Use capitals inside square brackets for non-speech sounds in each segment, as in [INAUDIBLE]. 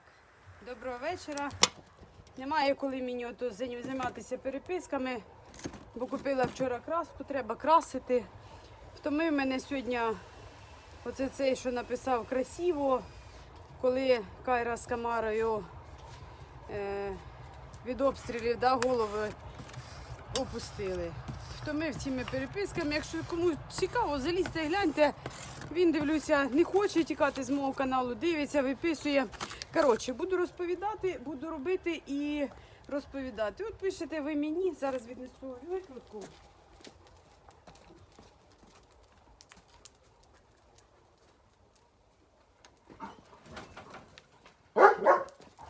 Так, доброго вечора. Немає коли мені ото займатися переписками, бо купила вчора краску, треба красити. Втомив мене сьогодні оце цей, що написав красиво, коли Кайра з Камарою е, від обстрілів да, голови опустили. Втомив цими переписками. Якщо комусь цікаво, залізьте, гляньте. Він дивлюся, не хоче тікати з мого каналу, дивиться, виписує. Коротше, буду розповідати, буду робити і розповідати. От пишете ви мені, зараз віднесу викрутку.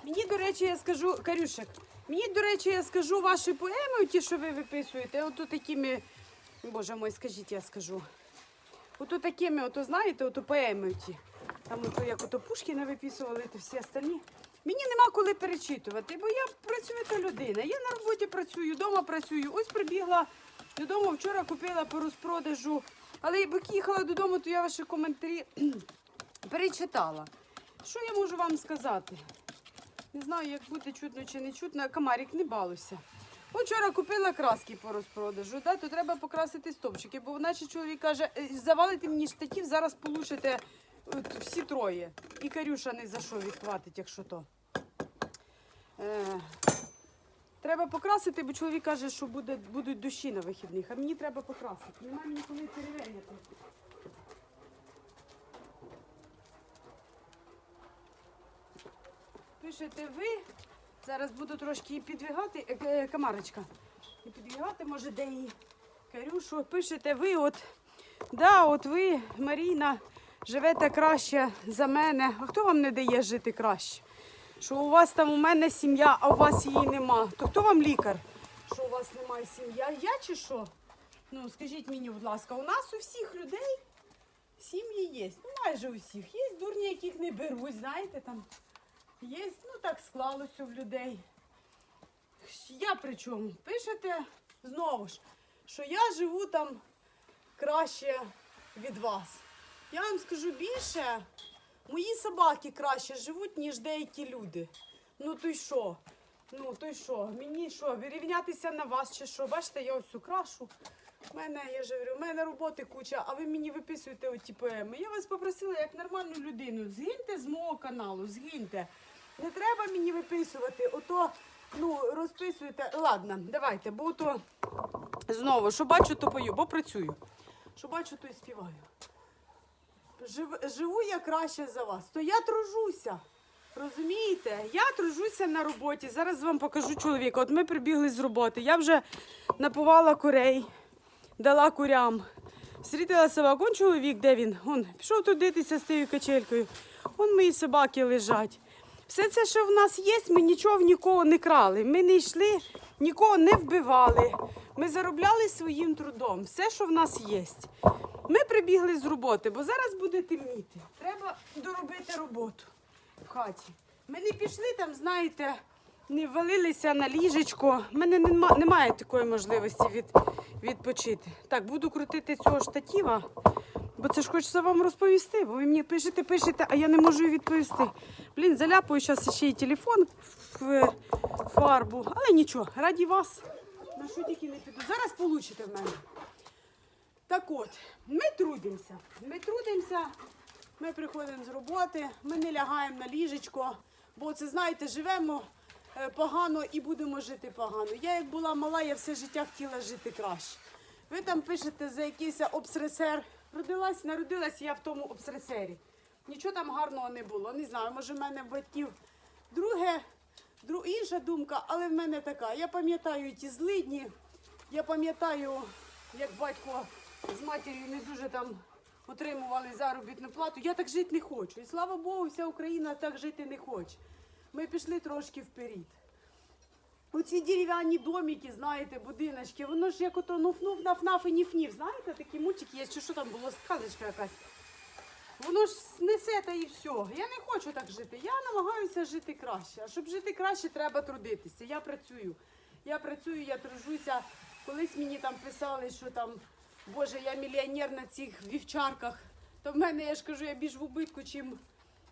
Мені, до речі, я скажу, Карюшек, мені, до речі, я скажу ваші поеми, ті, що ви виписуєте, ото такими, боже мой, скажіть, я скажу. Ото такими, ото знаєте, ото поеми ті. Там ото як ото Пушкіна виписували, то всі остальні. Мені нема коли перечитувати, бо я працюєта людина. Я на роботі працюю, вдома працюю. Ось прибігла додому, вчора купила по розпродажу. Але поки їхала додому, то я ваші коментарі [CLEARS THROAT] перечитала. Що я можу вам сказати? Не знаю, як буде чутно чи не чутно, комарик не балуйся. Вчора купила краски по розпродажу, да, то треба покрасити стовпчики, бо наче чоловік каже, «Е, завалите мені штатів, зараз получите всі троє. І Карюша не за що відхватить, якщо то. Е, треба покрасити, бо чоловік каже, що буде, будуть дощі на вихідних, а мені треба покрасити. Немає мені коли теревеняти. Пишете ви. Зараз буду трошки підвігати, е, е, камарочка. І підвігати, може, де її Карюшу. Пишете ви, от, да, от ви, Маріна, живете краще за мене. А хто вам не дає жити краще? Що у вас там у мене сім'я, а у вас її нема. То хто вам лікар? Що у вас немає сім'я? Я чи що? Ну, скажіть мені, будь ласка, у нас у всіх людей сім'ї є. Ну, майже у всіх. Є дурні, яких не беруть, знаєте, там. Є, ну так склалося в людей. Я при чому? Пишете знову ж, що я живу там краще від вас. Я вам скажу більше, мої собаки краще живуть, ніж деякі люди. Ну то й що? Ну то й що? Мені що, вирівнятися на вас чи що? Бачите, я ось украшу. У мене, я ж говорю, у мене роботи куча, а ви мені виписуєте оті поеми. Я вас попросила як нормальну людину. Згиньте з мого каналу, згиньте. Не треба мені виписувати, ото ну, розписуєте. Ладно, давайте, бо то знову, що бачу, то пою, бо працюю. Що бачу, то і співаю. Жив, живу я краще за вас, то я тружуся. Розумієте? Я тружуся на роботі. Зараз вам покажу чоловіка. От ми прибігли з роботи. Я вже напувала курей, дала курям. Зустрітила собак. Он чоловік, де він? Он пішов трудитися з тією качелькою. Он мої собаки лежать. Все це, що в нас є, ми нічого в нікого не крали. Ми не йшли, нікого не вбивали. Ми заробляли своїм трудом. Все, що в нас є. Ми прибігли з роботи, бо зараз буде темніти. Треба доробити роботу в хаті. Ми не пішли там, знаєте, не валилися на ліжечко. У мене нема, немає такої можливості від, відпочити. Так, буду крутити цього штатива, бо це ж хочеться вам розповісти, бо ви мені пишете, пишете, а я не можу відповісти. Блін, заляпаю зараз ще й телефон в фарбу, але нічого, раді вас. На що тільки не піду. Зараз получите в мене. Так от, ми трудимося. Ми трудимося, ми приходимо з роботи, ми не лягаємо на ліжечко, бо це, знаєте, живемо е, погано і будемо жити погано. Я як була мала, я все життя хотіла жити краще. Ви там пишете за якийсь обсресер. Родилась, народилась я в тому обсресері. Нічого там гарного не було. Не знаю, може, в мене батьків друге, дру, інша думка, але в мене така. Я пам'ятаю ті злидні, я пам'ятаю, як батько з матір'ю не дуже там отримували заробітну плату. Я так жити не хочу. І слава Богу, вся Україна так жити не хоче. Ми пішли трошки вперед. Оці дерев'яні домики, знаєте, будиночки, воно ж як ото нуф-нуф, наф-наф і ніф-ніф. Знаєте, такі мультики є, чи що там було, сказочка якась. Воно ж снесе та і все. Я не хочу так жити. Я намагаюся жити краще. А щоб жити краще, треба трудитися. Я працюю. Я працюю, я тружуся. Колись мені там писали, що там, Боже, я мільйонер на цих вівчарках. То в мене, я ж кажу, я більш в убитку, чим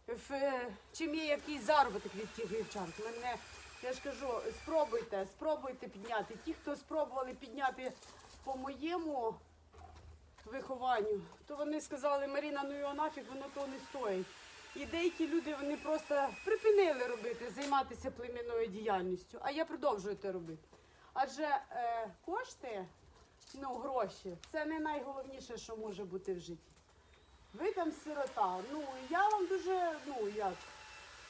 в, чим є якийсь заробіток від тих дівчат. Мене, я ж кажу, спробуйте, спробуйте підняти. Ті, хто спробували підняти по моєму вихованню, то вони сказали, Маріна, ну його нафіг, воно того не стоїть. І деякі люди вони просто припинили робити, займатися племінною діяльністю, а я продовжую це робити. Адже е, кошти, ну гроші, це не найголовніше, що може бути в житті. Ви там сирота. Ну я вам дуже, ну як,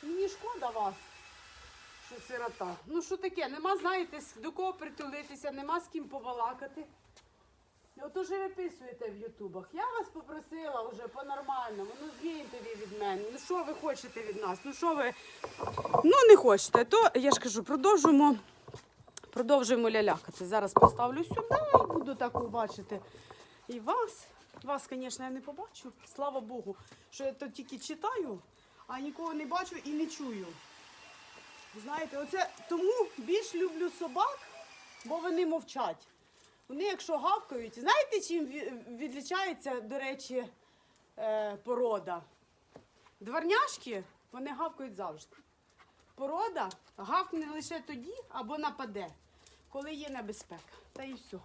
мені шкода вас, що сирота. Ну що таке? Нема, знаєте, до кого притулитися, нема з ким побалакати. І От уже виписуєте в Ютубах. Я вас попросила вже по-нормальному. Ну згиньте ви від мене. Ну що ви хочете від нас? Ну що ви. Ну не хочете, то я ж кажу, продовжуємо. Продовжуємо лялякати. Зараз поставлю сюди і буду так бачити. І вас. Вас, звісно, я не побачу. Слава Богу, що я тут тільки читаю, а нікого не бачу і не чую. Знаєте, оце тому більш люблю собак, бо вони мовчать. Вони, якщо гавкають, знаєте, чим відлічається, до речі, е, порода? Дворняшки, вони гавкають завжди. Порода гавкне лише тоді або нападе, коли є небезпека. Та і все.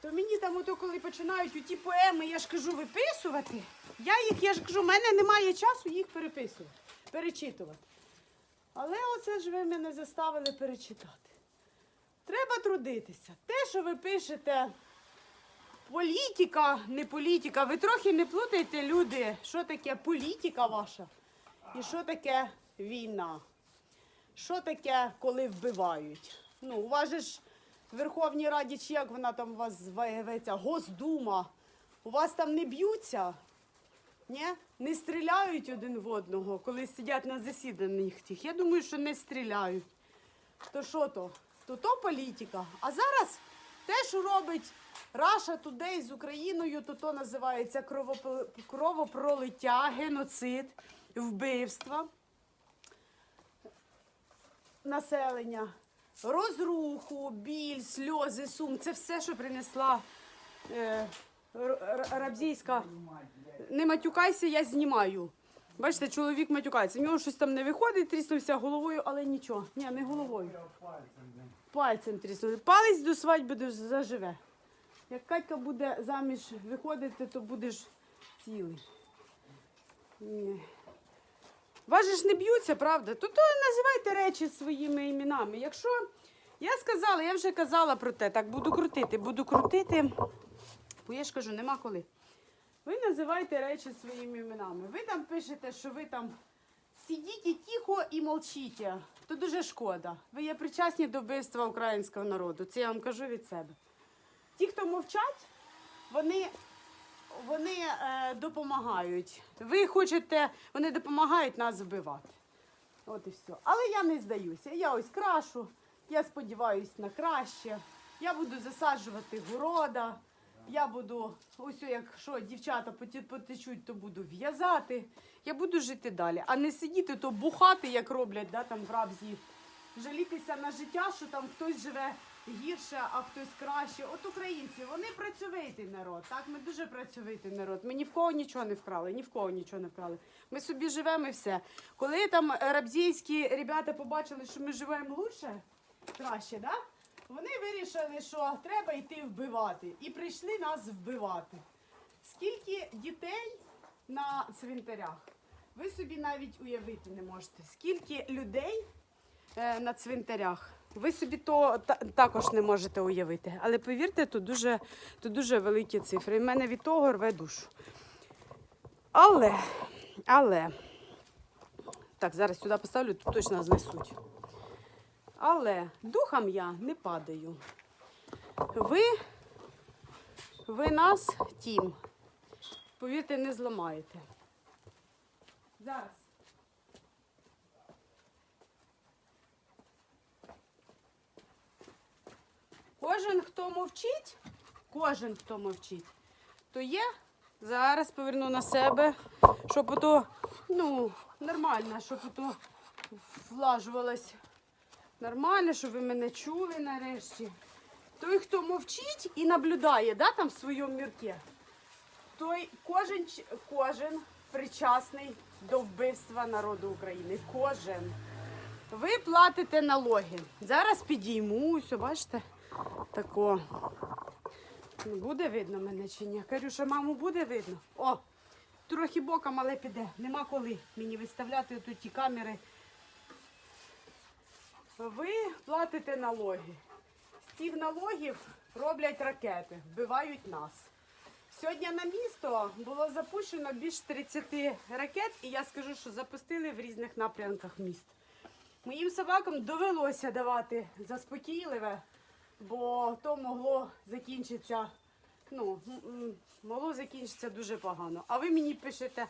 То мені там, ото коли починають у ті поеми, я ж кажу, виписувати, я їх, я ж кажу, в мене немає часу їх переписувати, перечитувати. Але оце ж ви мене заставили перечитати. Треба трудитися. Те, що ви пишете, політика, не політика, ви трохи не плутайте, люди, що таке політика ваша і що таке війна. Що таке, коли вбивають? Ну, у вас же ж в Верховній Раді, чи як вона там у вас зветься, Госдума. У вас там не б'ються, ні? не стріляють один в одного, коли сидять на засіданнях тих. Я думаю, що не стріляють. То що то? То то політика. А зараз те, що робить Раша Today з Україною, то то називається кровопролиття, геноцид, вбивства населення, розруху, біль, сльози, сум. Це все, що принесла е, рабзійська. Не матюкайся, я знімаю. Бачите, чоловік матюкається. В нього щось там не виходить, тріснувся головою, але нічого. Ні, не головою. Пальцем тріснувся. Палець до свадьби заживе. Як Катька буде заміж виходити, то будеш цілий. Ні. Вас ж не б'ються, правда? То, то називайте речі своїми іменами. Якщо я сказала, я вже казала про те, так буду крутити, буду крутити, бо я ж кажу, нема коли. Ви називайте речі своїми іменами. Ви там пишете, що ви там сидіть тихо і молчіть. То дуже шкода. Ви є причасні до вбивства українського народу. Це я вам кажу від себе. Ті, хто мовчать, вони вони е, допомагають. Ви хочете, вони допомагають нас вбивати. От і все. Але я не здаюся. Я ось крашу, я сподіваюся на краще. Я буду засаджувати города. Я буду, ось якщо дівчата потечуть, то буду в'язати. Я буду жити далі, а не сидіти, то бухати, як роблять да, там в рабзі. Жалітися на життя, що там хтось живе гірше, а хтось краще. От українці, вони працьовитий народ. Так, ми дуже працьовитий народ. Ми ні в кого нічого не вкрали, ні в кого нічого не вкрали. Ми собі живемо і все. Коли там рабзійські ребята побачили, що ми живемо лучше, краще, да? вони вирішили, що треба йти вбивати. І прийшли нас вбивати. Скільки дітей на цвинтарях? Ви собі навіть уявити не можете. Скільки людей на цвинтарях. Ви собі то також не можете уявити. Але повірте, тут дуже, тут дуже великі цифри. І в мене від того рве душу. Але, але, так, зараз сюди поставлю, тут точно знесуть. Але духом я не падаю. Ви, ви нас, тім, повірте, не зламаєте. Зараз. Кожен, хто мовчить, кожен, хто мовчить, то є. Зараз поверну на себе, щоб ото, ну, нормально, щоб ото влажувалось нормально, щоб ви мене чули нарешті. Той, хто мовчить і наблюдає, да, там в своєму мірке, той кожен, кожен причасний до вбивства народу України. Кожен. Ви платите налоги. Зараз підіймуся, бачите? Тако. Ну, Буде видно мене чи ні? Карюша, маму буде видно? О, трохи боком, але піде. Нема коли мені виставляти тут ті камери. Ви платите налоги. З цих налогів роблять ракети, вбивають нас. Сьогодні на місто було запущено більш 30 ракет, і я скажу, що запустили в різних напрямках міст. Моїм собакам довелося давати заспокійливе, бо то могло закінчитися, ну, могло закінчитися дуже погано. А ви мені пишете,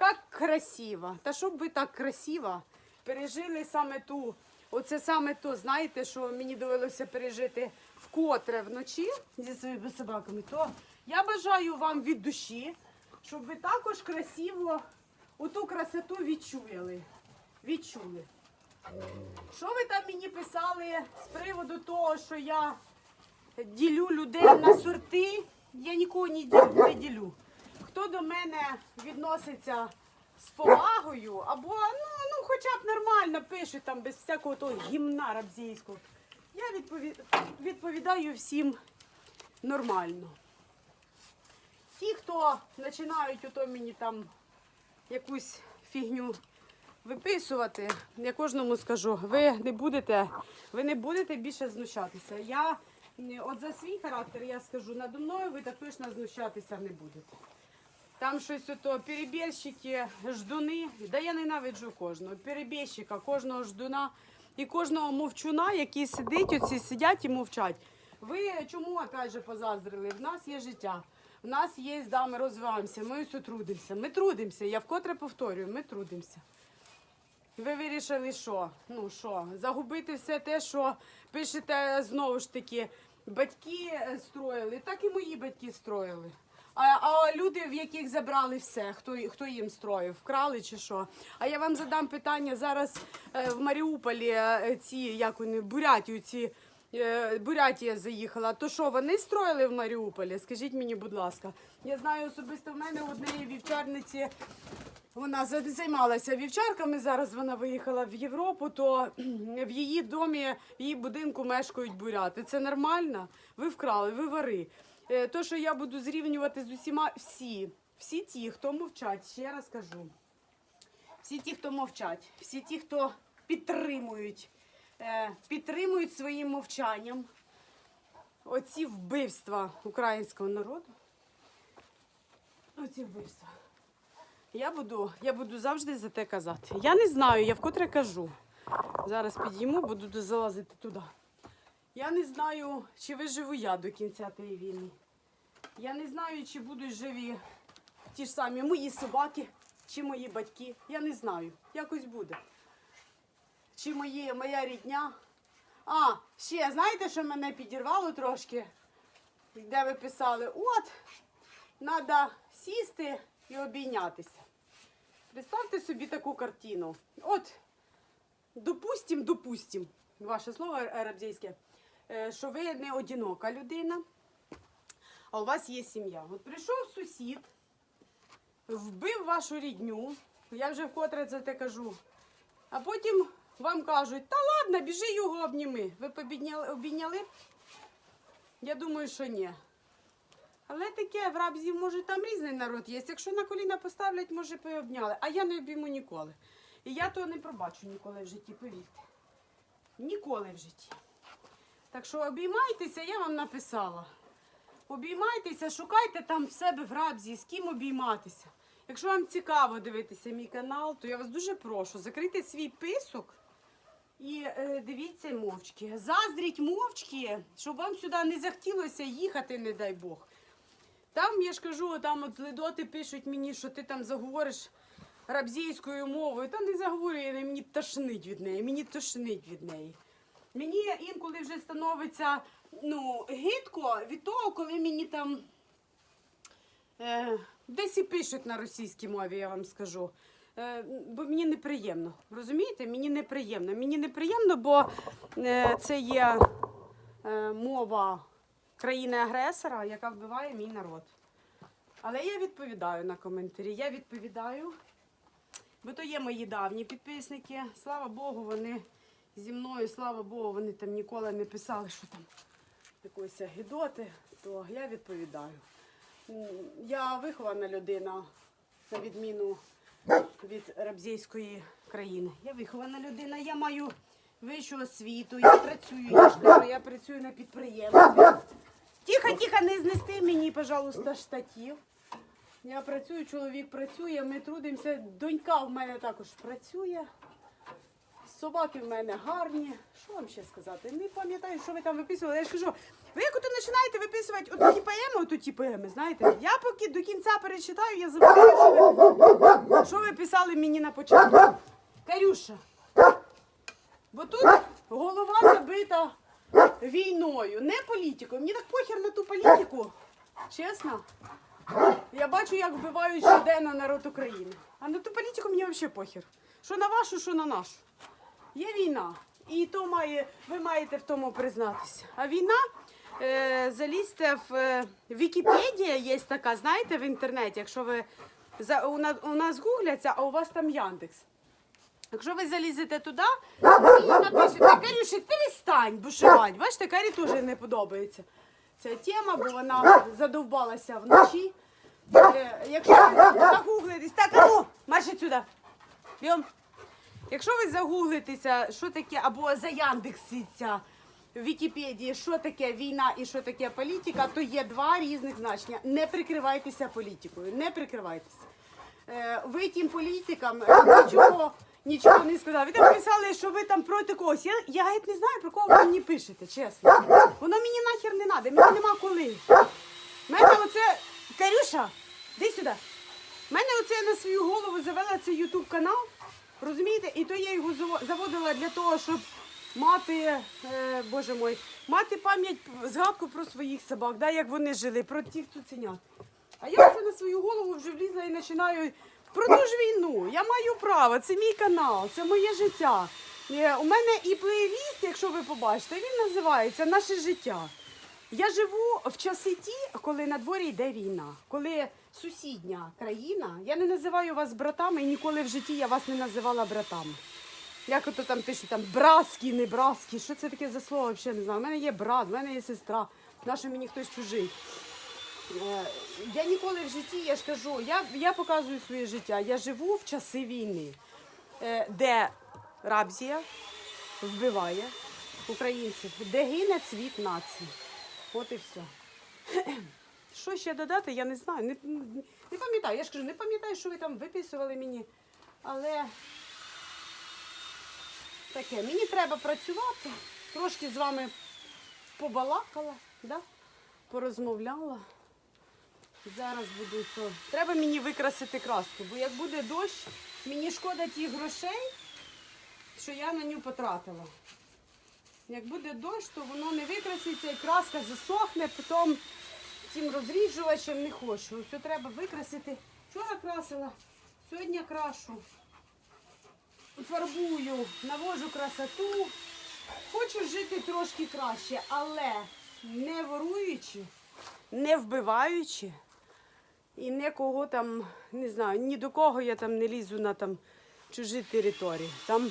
як красиво. Та щоб ви так красиво пережили саме ту, оце саме то, знаєте, що мені довелося пережити вкотре вночі зі своїми собаками, то я бажаю вам від душі, щоб ви також красиво оту красоту відчули. Відчули. Що ви там мені писали з приводу того, що я ділю людей на сорти? Я нікого не ділю. Хто до мене відноситься з повагою, або ну, ну хоча б нормально пише там без всякого того гімна рабзійського, я відпові- відповідаю всім нормально. Ті, хто починають ото мені там якусь фігню виписувати, я кожному скажу, ви не будете, ви не будете більше знущатися. Я от за свій характер я скажу, надо мною ви так точно знущатися не будете. Там щось ото перебіжчики, ждуни. Да я ненавиджу кожного. Перебіжчика, кожного ждуна і кожного мовчуна, який сидить, оці сидять і мовчать. Ви чому опять же позаздрили? В нас є життя. В нас є, да, ми розвиваємося, ми все трудимося. Ми трудимося. Я вкотре повторюю, ми трудимося. Ви вирішили, що? Ну що, загубити все те, що пишете знову ж таки, батьки е, строїли, так і мої батьки строїли. А, а люди, в яких забрали все, хто, хто їм строїв, вкрали чи що? А я вам задам питання зараз е, в Маріуполі е, ці, як вони, Бурятію, ці Бурятія заїхала. То що, вони строїли в Маріуполі? Скажіть мені, будь ласка. Я знаю особисто в мене у однієї вівчарниці вона займалася вівчарками. Зараз вона виїхала в Європу, то [CLEARS THROAT] в її домі, в її будинку мешкають буряти. Це нормально? Ви вкрали, ви вари. Е, То, що я буду зрівнювати з усіма, всі, всі ті, хто мовчать, ще раз кажу. Всі ті, хто мовчать, всі ті, хто підтримують, е, підтримують своїм мовчанням оці вбивства українського народу. Оці вбивства. Я буду, я буду завжди за те казати. Я не знаю, я вкотре кажу. Зараз підійму, буду залазити туди. Я не знаю, чи виживу я до кінця тієї війни. Я не знаю, чи будуть живі ті ж самі мої собаки, чи мої батьки. Я не знаю. Якось буде. Чи мої, моя рідня. А, ще знаєте, що мене підірвало трошки? Де ви писали, от, треба сісти і обійнятися. Представте собі таку картину. От, допустим, допустим, ваше слово арабське, е, що ви не одинока людина, а у вас є сім'я. От прийшов сусід, вбив вашу рідню, я вже вкотре це те кажу, а потім вам кажуть, та ладно, біжи його обніми. Ви обійняли? Я думаю, що ні. Але таке в рабзі, може, там різний народ є. Якщо на коліна поставлять, може, пообняли. А я не обійму ніколи. І я того не пробачу ніколи в житті, повірте. Ніколи в житті. Так що обіймайтеся, я вам написала. Обіймайтеся, шукайте там в себе в рабзі, з ким обійматися. Якщо вам цікаво дивитися мій канал, то я вас дуже прошу, закрийте свій писок і е, дивіться мовчки. Заздріть мовчки, щоб вам сюди не захотілося їхати, не дай Бог. Там, я ж кажу, там от ледоти пишуть мені, що ти там заговориш рабзійською мовою. Та не заговорюю, мені тошнить від неї, мені тошнить від неї. Мені інколи вже становиться ну, гидко від того, коли мені там е, десь і пишуть на російській мові, я вам скажу. Е, бо мені неприємно. Розумієте? Мені неприємно. Мені неприємно, бо е, це є е, мова країни-агресора, яка вбиває мій народ. Але я відповідаю на коментарі. Я відповідаю. Бо то є мої давні підписники. Слава Богу, вони зі мною, слава Богу, вони там ніколи не писали, що там якоїсь гідоти, то я відповідаю. Я вихована людина, на відміну від рабзійської країни. Я вихована людина, я маю вищу освіту, я працюю, я я працюю на підприємстві. Тихо, тихо, не знести мені, пожалуйста, штатів. Я працюю, чоловік працює, ми трудимося. Донька в мене також працює. Собаки в мене гарні. Що вам ще сказати? Не пам'ятаю, що ви там виписували. Я ж кажу, ви як ото починаєте виписувати отакі поеми, отакі поеми, знаєте? Я поки до кінця перечитаю, я забуваю, що ви, що ви писали мені на початку. Карюша. Бо тут голова забита війною, не політикою. Мені так похер на ту політику. Чесно. Я бачу, як вбивають щоденно народ України. А на ту політику мені взагалі похер. Що на вашу, що на нашу. Є війна. І то має, ви маєте в тому признатися. А війна, е, залізьте в е, Вікіпедія є така, знаєте, в інтернеті, якщо ви за, у, у нас гугляться, а у вас там Яндекс. Якщо ви залізете туди і напишете, Карюшик, перестань бушувати. Бачите, Карі теж не подобається ця тема, бо вона задовбалася вночі. Е, Якщо ви загуглитесь, так, а ну, марш сюди. Бігом. Якщо ви загуглитеся, що таке, або заяндекситься в Вікіпедії, що таке війна і що таке політика, то є два різних значення. Не прикривайтеся політикою, не прикривайтеся. Е, ви тим політикам е, нічого, нічого не сказали. Ви там писали, що ви там проти когось. Я, я геть не знаю, про кого ви мені пишете, чесно. Воно мені нахер не треба, мені нема коли. Мене оце, Карюша, іди сюди. Мене оце на свою голову завела цей ютуб канал. Розумієте? І то я його заво- заводила для того, щоб мати, е, боже мой, мати пам'ять, згадку про своїх собак, да, як вони жили, про тих цуценят. А я це на свою голову вже влізла і починаю про ту ж війну. Я маю право, це мій канал, це моє життя. Е, У мене і плейліст, якщо ви побачите, він називається Наше життя. Я живу в часи ті, коли на дворі йде війна, коли сусідня країна, я не називаю вас братами і ніколи в житті я вас не називала братами. Як ото там пишуть, там братські, не братські, що це таке за слово, взагалі не знаю. У мене є брат, у мене є сестра, нащо мені хтось чужий. Е, Я ніколи в житті, я ж кажу, я, я показую своє життя. Я живу в часи війни, е, де рабзія вбиває українців, де гине цвіт нації. От і все. [CLEARS THROAT] Що ще додати, я не знаю. Не, не пам'ятаю. Я ж кажу, не пам'ятаю, що ви там виписували мені. Але таке, мені треба працювати. Трошки з вами побалакала, да? порозмовляла. Зараз буду що. Треба мені викрасити краску, бо як буде дощ, мені шкода тих грошей, що я на нього потратила. Як буде дощ, то воно не викраситься і краска засохне, потім тим розріджувачем не хочу. Все треба викрасити. Вчора красила, сьогодні крашу. Фарбую, навожу красоту. Хочу жити трошки краще, але не воруючи, не вбиваючи і не кого там, не знаю, ні до кого я там не лізу на там чужі території. Там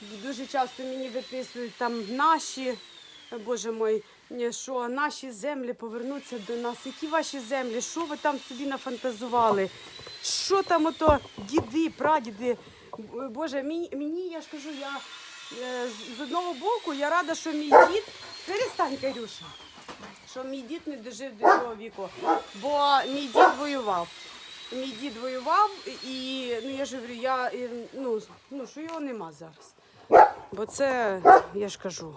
Дуже часто мені виписують там наші, боже мой, що наші землі повернуться до нас. Які ваші землі? Що ви там собі нафантазували? Що там ото діди, прадіди? Боже, мені, мені я ж кажу, я е, з одного боку я рада, що мій дід. Перестань, Карюша. Що мій дід не дожив до цього віку, бо мій дід воював. Мій дід воював, і ну я ж говорю, я ну, ну що його нема зараз. Бо це, я ж кажу,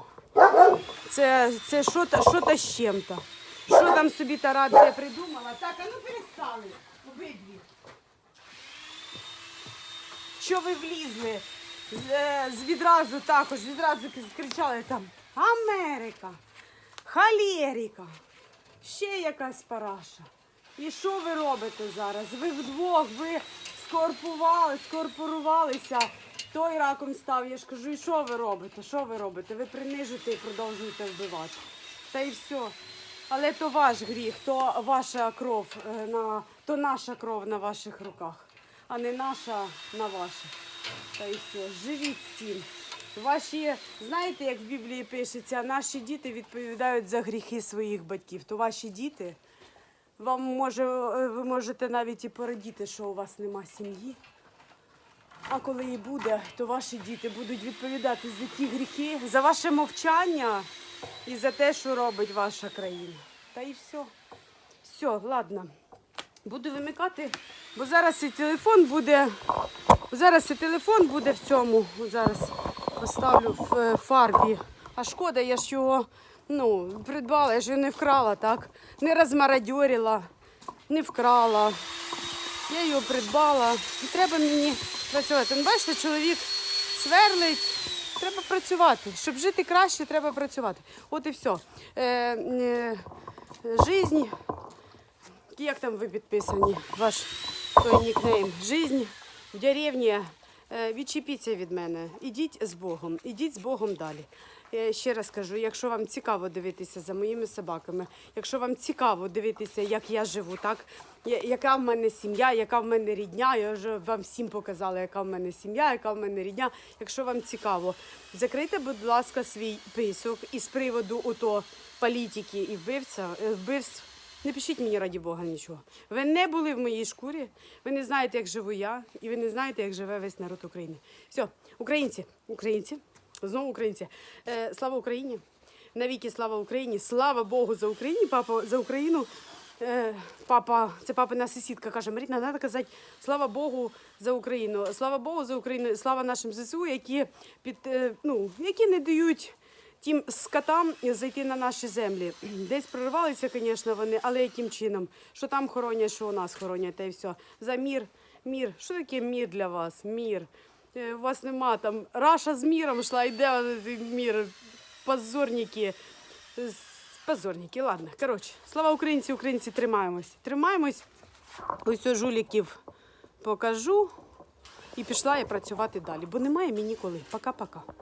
це, це що та що та з чим-то. Що там собі та рація придумала? Так, а ну перестали обидві. Що ви влізли? З, е, з відразу також, відразу кричали там Америка, Халеріка, ще якась параша. І що ви робите зараз? Ви вдвох, ви скорпували, скорпорувалися. Той раком став, я ж кажу, і що ви робите? Що ви робите? Ви принижуєте і продовжуєте вбивати. Та й все. Але то ваш гріх, то ваша кров е, на то наша кров на ваших руках. а не наша на ваше. Та й все, живіть з цим. Ваші, знаєте, як в Біблії пишеться, наші діти відповідають за гріхи своїх батьків. То ваші діти, вам може, е, ви можете навіть і порадіти, що у вас нема сім'ї. А коли і буде, то ваші діти будуть відповідати за ті гріхи, за ваше мовчання і за те, що робить ваша країна. Та і все. Все, ладно. Буду вимикати, бо зараз і телефон буде. Зараз і телефон буде в цьому. Зараз поставлю в е, фарбі. А шкода, я ж його ну, придбала, я ж його не вкрала, так? Не розмарадьорила, не вкрала. Я його придбала. І треба мені працювати. Ну, бачите, чоловік сверлить. Треба працювати. Щоб жити краще, треба працювати. От і все. Е, е, жизнь. Як там ви підписані? Ваш той нікнейм. Жизнь в деревні. Е, Відчепіться від мене. Ідіть з Богом, ідіть з Богом далі. Е, Ще раз кажу, якщо вам цікаво дивитися за моїми собаками, якщо вам цікаво дивитися, як я живу, так яка в мене сім'я, яка в мене рідня, я вже вам всім показала, яка в мене сім'я, яка в мене рідня. Якщо вам цікаво, закрийте, будь ласка, свій писок із приводу ото політики і вбивця, е, вбивств. Не пишіть мені раді Бога нічого. Ви не були в моїй шкурі, ви не знаєте, як живу я, і ви не знаєте, як живе весь народ України. Все, українці, українці, знову українці. Е, слава Україні! Навіки слава Україні! Слава Богу за Україну, папа за Україну. Е, папа, це папина сусідка каже, Маріна, треба казати слава Богу за Україну. Слава Богу за Україну, слава нашим ЗСУ, які під е, ну, які не дають тим скотам зайти на наші землі. Десь прорвалися, звісно, вони, але яким чином? Що там хоронять, що у нас хоронять, та й все. За мір, мір. Що таке мір для вас? Мір. Е, У вас нема там. Раша з міром йшла, йде мір. Позорники. Позорники, ладно. Коротше, слава українці, українці, тримаємось. Тримаємось. Ось жуліків покажу. І пішла я працювати далі, бо немає мені коли. Пока-пока.